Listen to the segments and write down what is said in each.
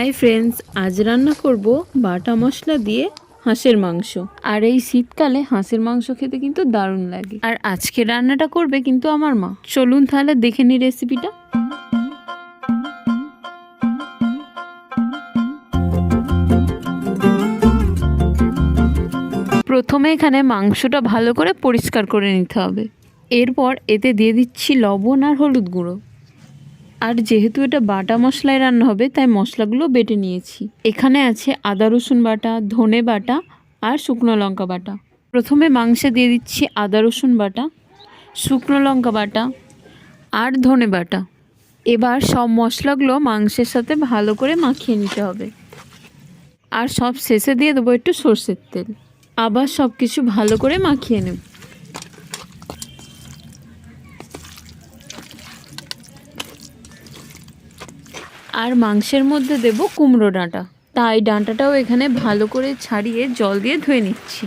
Hi friends আজ রান্না করব বাটা মশলা দিয়ে হাঁসের মাংস। আর এই শীতকালে হাঁসের মাংস খেতে কিন্তু দারুণ লাগে। আর আজকে রান্নাটা করবে কিন্তু আমার মা। চলুন তাহলে দেখে নি রেসিপিটা প্রথমে এখানে মাংসটা ভালো করে পরিষ্কার করে নিতে হবে। এরপর এতে দিয়ে দিচ্ছি লবণ আর হলুদ গুঁড়ো। আর যেহেতু এটা বাটা মশলায় রান্না হবে, তাই মশলাগুলো বেটে নিয়েছি। এখানে আছে আদা, রসুন বাটা, ধনে বাটা আর শুকনো লঙ্কা বাটা। প্রথমে মাংসে দিয়ে দিচ্ছি আদা, রসুন বাটা, শুকনো লঙ্কা বাটা আর ধনে বাটা। এবার সব মশলাগুলো মাংসের সাথে ভালো করে মাখিয়ে নিতে হবে। আর সব শেষে দিয়ে দেবো একটু সর্ষের তেল। আবার সব কিছু ভালো করে মাখিয়ে নেব। আর মাংসের মধ্যে দেব কুমড়ো ডাঁটা। তাই ডাঁটাটাও এখানে ভালো করে ছাড়িয়ে জল দিয়ে ধুয়ে নিচ্ছি।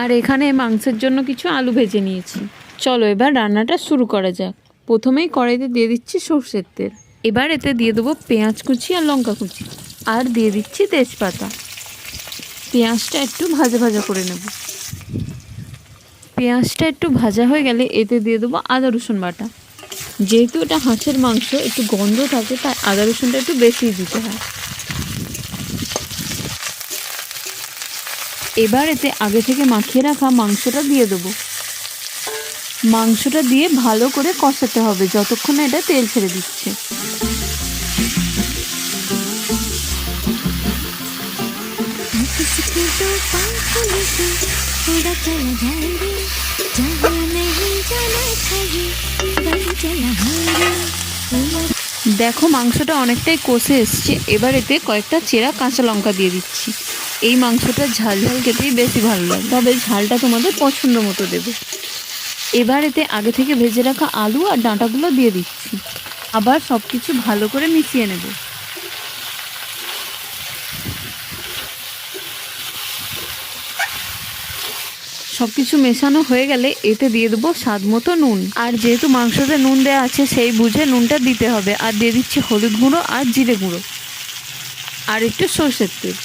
আর এখানে মাংসের জন্য কিছু আলু ভেজে নিয়েছি। চলো এবার রান্নাটা শুরু করা যাক। প্রথমেই কড়াইতে দিয়ে দিচ্ছি সর্ষের তেল। এবার এতে দিয়ে দেবো পেঁয়াজ কুচি আর লঙ্কা কুচি। আর দিয়ে দিচ্ছি তেজপাতা। পেঁয়াজটা একটু ভাজা ভাজা করে নেব। পেঁয়াজটা একটু ভাজা হয়ে গেলে এতে দিয়ে দেবো আদা রসুন বাটা। যেহেতু এটা হাঁসের মাংস, একটু গন্ধ থাকে, তাই আদা রসুনটা একটু বেশি দিতে হয়। এবার এতে আগে থেকে মাখিয়ে রাখা মাংসটা দিয়ে দেবো। মাংসটা দিয়ে ভালো করে কষাতে হবে, যতক্ষণ এটা তেল ছেড়ে দিচ্ছে। किसकी तो पंख लेके उड़ा चला जाए रे जहाँ नहीं जाना था ये वही चला है रे उमर দেখো মাংসটা অনেকটাই কষে এসছে এবার এতে কয়েকটা চেরা কাঁচা লঙ্কা দিয়ে দিচ্ছি এই মাংসটা ঝাল ঝাল খেতেই বেশি ভালো লাগে তবে ঝালটা তোমাদের পছন্দ মতো দেবে এবার এতে আগে থেকে ভেজে রাখা আলু আর ডাঁটাগুলো দিয়ে দিচ্ছি আবার সব কিছু ভালো করে মিশিয়ে নেব সব কিছু মেশানো হয়ে গেলে এতে দিয়ে দেবো স্বাদ মতো নুন। আর যেহেতু মাংসতে নুন দেওয়া আছে, সেই বুঝে নুনটা দিতে হবে। আর দিয়ে দিচ্ছি হলুদ গুঁড়ো আর জিরে গুঁড়ো। আর একটু সর্ষের তেল।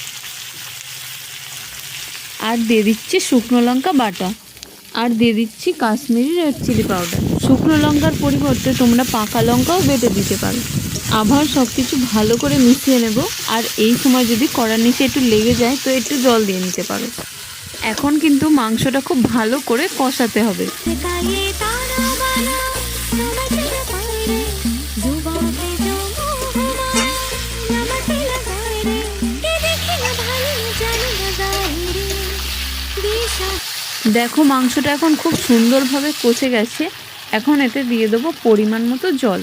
আর দিয়ে দিচ্ছি শুকনো লঙ্কা বাটা। আর দিয়ে দিচ্ছি কাশ্মীরি রেড চিলি পাউডার। শুকনো লঙ্কার পরিবর্তে তোমরা পাকা লঙ্কাও বেটে দিতে পারো। আবার সব কিছু ভালো করে মিশিয়ে নেব। আর এই সময় যদি কড়ার নিচে একটু লেগে যায়, তো একটু জল দিয়ে নিতে পারো। এখন কিন্তু মাংসটা খুব ভালো করে কষাতে হবে। দেখো মাংসটা এখন খুব সুন্দরভাবে কষে গেছে। এখন এতে দিয়ে দেবো পরিমাণ মতো জল।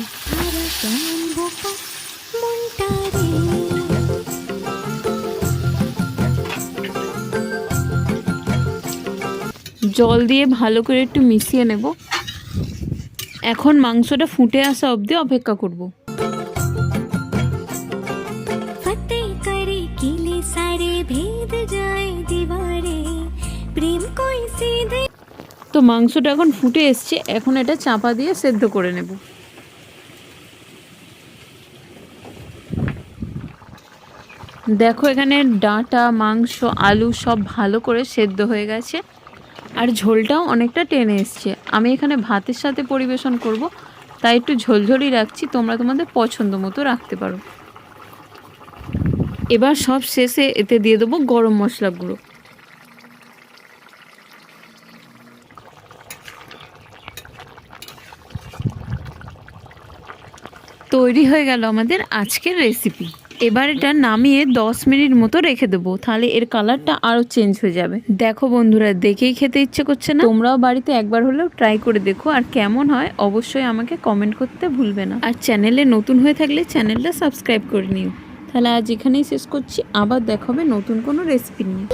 জল দিয়ে ভালো করে একটু মিশিয়ে নেব। এখন মাংসটা ফুটে আসা অবধি অপেক্ষা করব। তো মাংসটা এখন ফুটে এসছে এখন এটা চাপা দিয়ে সেদ্ধ করে নেব। দেখো এখানে ডাঁটা মাংস আলু সব ভালো করে সেদ্ধ হয়ে গেছে। আর ঝোলটাও অনেকটা টেনে এসছে। আমি এখানে ভাতের সাথে পরিবেশন করব, তাই একটু ঝোলঝোলই রাখছি, তোমরা তোমাদের পছন্দ মতো রাখতে পারো। এবার সব শেষে এতে দিয়ে দেবো গরম মশলা গুঁড়ো। তৈরি হয়ে গেল আমাদের আজকের রেসিপি এবার এটা নামিয়ে দশ মিনিট মতো রেখে দেবো, তাহলে এর কালারটা আরও চেঞ্জ হয়ে যাবে। দেখো বন্ধুরা, দেখেই খেতে ইচ্ছে করছে না। তোমরাও বাড়িতে একবার হলেও ট্রাই করে দেখো, আর কেমন হয় অবশ্যই আমাকে কমেন্ট করতে ভুলবে না। আর চ্যানেলে নতুন হয়ে থাকলে চ্যানেলটা সাবস্ক্রাইব করে নিও। তাহলে আজ এখানেই শেষ করছি, আবার দেখাবে নতুন কোনো রেসিপি নিয়ে।